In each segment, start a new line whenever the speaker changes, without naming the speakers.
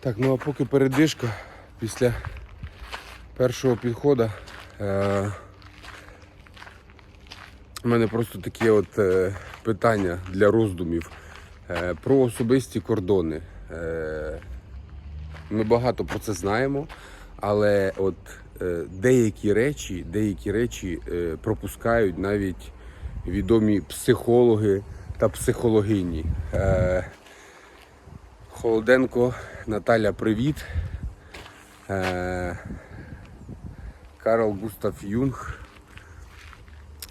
Так, ну а поки передишка після першого підходу. Е- у мене просто таке от е, питання для роздумів е, про особисті кордони. Е, ми багато про це знаємо, але от е, деякі речі, деякі речі е, пропускають навіть відомі психологи та психологині. Е, Холоденко, Наталя, привіт. Е, Карл Густав Юнг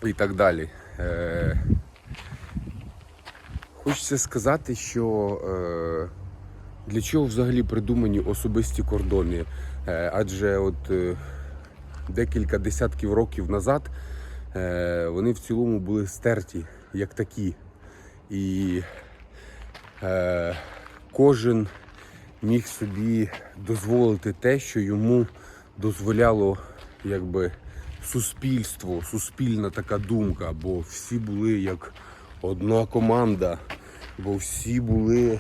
і так далі. Е, Хочеться сказати, що е, для чого взагалі придумані особисті кордони? Адже от декілька десятків років назад вони в цілому були стерті як такі. І кожен міг собі дозволити те, що йому дозволяло якби суспільство, суспільна така думка, бо всі були як одна команда, бо всі були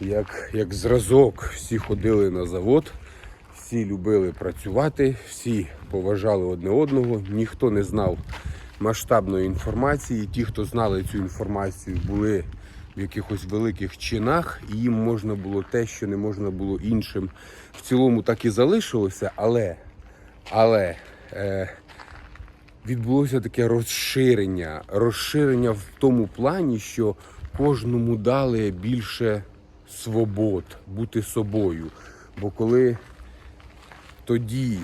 як, як зразок, всі ходили на завод, всі любили працювати, всі поважали одне одного, ніхто не знав масштабної інформації. Ті, хто знали цю інформацію, були в якихось великих чинах, і їм можна було те, що не можна було іншим. В цілому так і залишилося, але, але е, відбулося таке розширення. Розширення в тому плані, що кожному дали більше свобод бути собою. Бо коли тоді,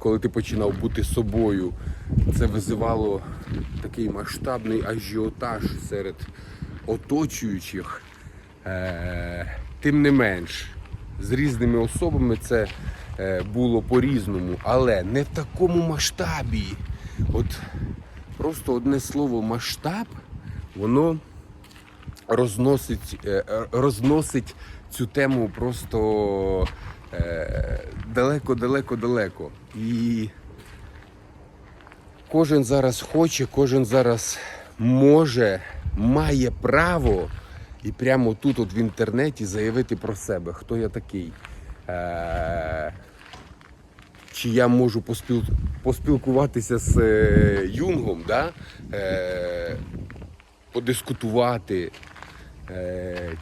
коли ти починав бути собою, це визивало такий масштабний ажіотаж серед оточуючих. Е, тим не менш, з різними особами це е, було по-різному, але не в такому масштабі. От просто одне слово масштаб, воно розносить, е, розносить цю тему просто далеко-далеко-далеко. І кожен зараз хоче, кожен зараз може, має право і прямо тут, от в інтернеті, заявити про себе, хто я такий. Е, чи я можу поспіл... поспілкуватися з е, Юнгом, да? е, подискутувати,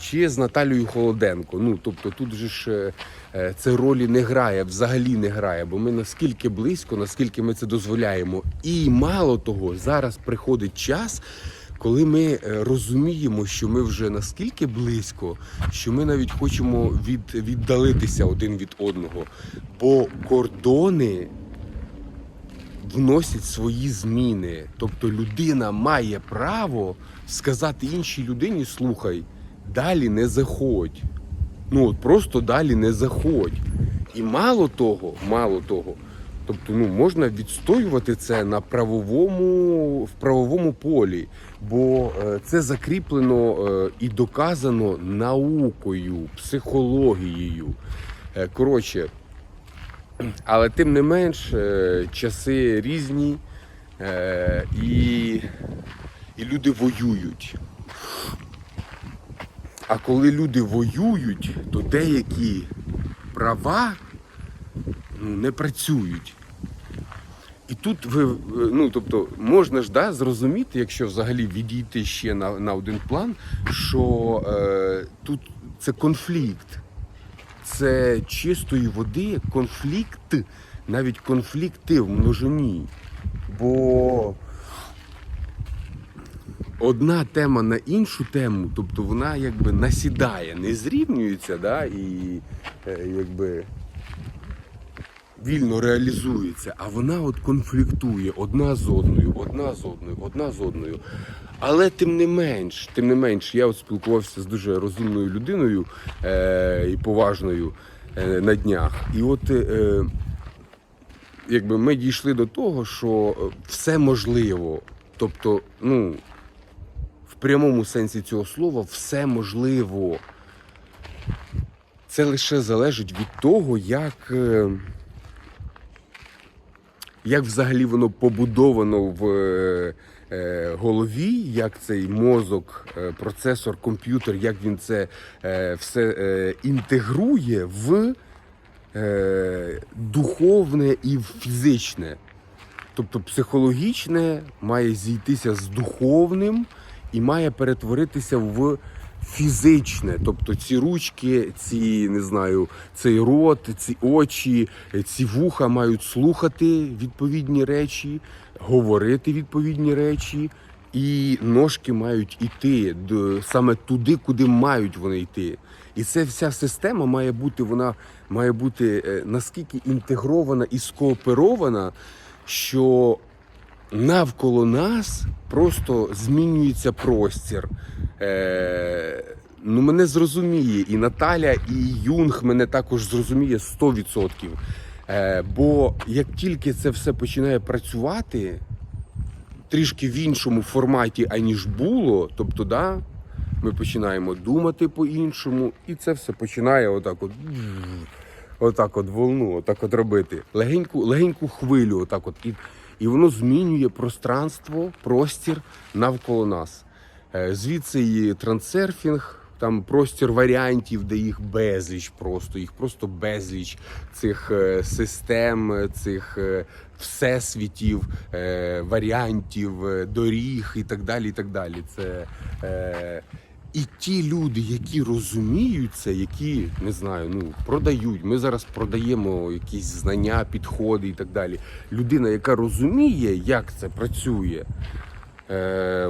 чи з Наталією Холоденко. Ну, тобто тут же ж е, е, це ролі не грає, взагалі не грає, бо ми наскільки близько, наскільки ми це дозволяємо. І мало того, зараз приходить час. Коли ми е, розуміємо, що ми вже наскільки близько, що ми навіть хочемо від, віддалитися один від одного, бо кордони вносять свої зміни. Тобто людина має право сказати іншій людині: слухай, далі не заходь. Ну от просто далі не заходь. І мало того, мало того, тобто ну, можна відстоювати це на правовому, в правовому полі, бо е, це закріплено е, і доказано наукою, психологією. Е, коротше, але тим не менш, е, часи різні е, і, і люди воюють. А коли люди воюють, то деякі права ну, не працюють. І тут ви, ну тобто, можна ж да, зрозуміти, якщо взагалі відійти ще на, на один план, що е, тут це конфлікт це чистої води конфлікт, навіть конфлікти в множині. Бо одна тема на іншу тему, тобто вона якби насідає, не зрівнюється, да, і е, якби вільно реалізується, а вона от конфліктує одна з одною, одна з одною, одна з одною. Але тим не менш, тим не менш, я от спілкувався з дуже розумною людиною е, і поважною е, на днях. І от е, якби ми дійшли до того, що все можливо. Тобто, ну, в прямому сенсі цього слова, все можливо. Це лише залежить від того, як. е, як взагалі воно побудовано в, е, е, голові, як цей мозок, е, процесор, комп'ютер, як він це е, все е, інтегрує в е, духовне і в фізичне. Тобто психологічне має зійтися з духовним і має перетворитися в фізичне. Тобто ці ручки, ці не знаю, цей рот, ці очі, ці вуха мають слухати відповідні речі, говорити відповідні речі, і ножки мають йти д- саме туди, куди мають вони йти. І це вся система має бути, вона має бути е, наскільки інтегрована і скооперована, що навколо нас просто змінюється простір. Е, ну, мене зрозуміє і Наталя, і Юнг мене також зрозуміє 100%. Е, бо як тільки це все починає працювати трішки в іншому форматі, аніж було, тобто, да, ми починаємо думати по-іншому, і це все починає отак от. Отак от волну, отак от робити. Легеньку, легеньку хвилю, отак от. І, і воно змінює пространство, простір навколо нас. Е, Звідси і трансерфінг, там простір варіантів, де їх безліч просто, їх просто безліч цих е, систем, цих е, всесвітів, е, варіантів, доріг і так далі. І так далі. Це, і ті люди, які розуміють це, які не знаю, ну продають. Ми зараз продаємо якісь знання, підходи і так далі. Людина, яка розуміє, як це працює,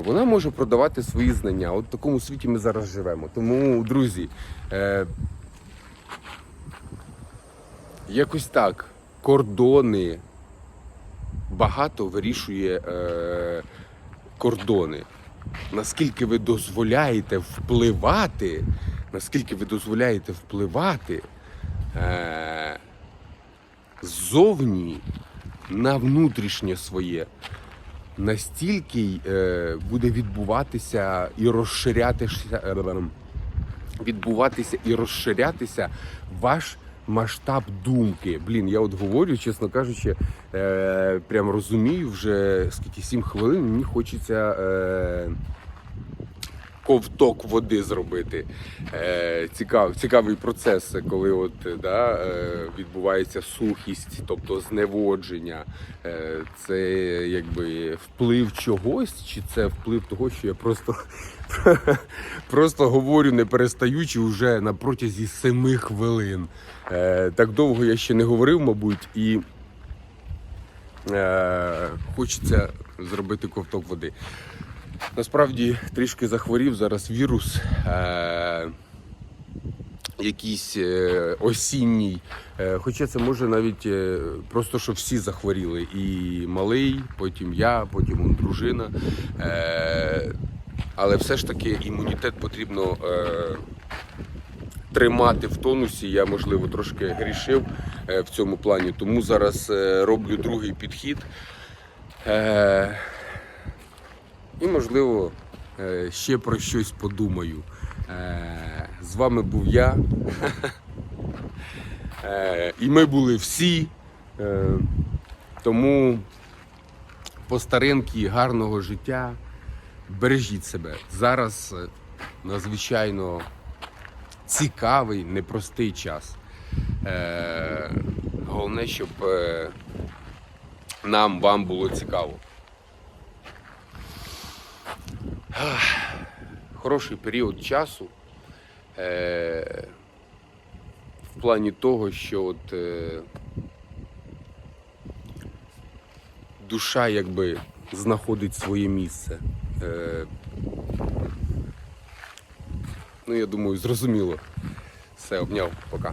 вона може продавати свої знання. От в такому світі ми зараз живемо. Тому, друзі, е, якось так, кордони багато вирішує е, кордони. Наскільки ви дозволяєте впливати, наскільки ви дозволяєте впливати е, ззовні на внутрішнє своє, настільки е, буде відбуватися і розширятися, е, відбуватися і розширятися ваш масштаб думки. Блін, я от говорю, чесно кажучи, е, прям розумію вже скільки сім хвилин мені хочеться. Ковток води зробити. Е, цікав, цікавий процес, коли от, е, да, е, відбувається сухість, тобто зневодження. Е, це якби вплив чогось, чи це вплив того, що я просто, просто говорю не перестаючи вже на протязі семи хвилин. Е, так довго я ще не говорив, мабуть, і е, хочеться зробити ковток води. Насправді трішки захворів зараз вірус. Е- якийсь е, осінній. Е, хоча це може навіть е, просто, що всі захворіли. І малий, потім я, потім он, дружина. Е, але все ж таки імунітет потрібно е, тримати в тонусі. Я, можливо, трошки грішив е, в цьому плані, тому зараз е, роблю другий підхід. І, можливо, е, ще про щось подумаю. Е, З вами був я. Е, І ми були всі. Тому по старинки гарного життя. Бережіть себе. Зараз надзвичайно цікавий, непростий час. Головне, щоб нам, вам було цікаво. Хороший період часу е, в плані того, що от, е, душа якби знаходить своє місце. Е, ну, я думаю, зрозуміло. Все, обняв, пока.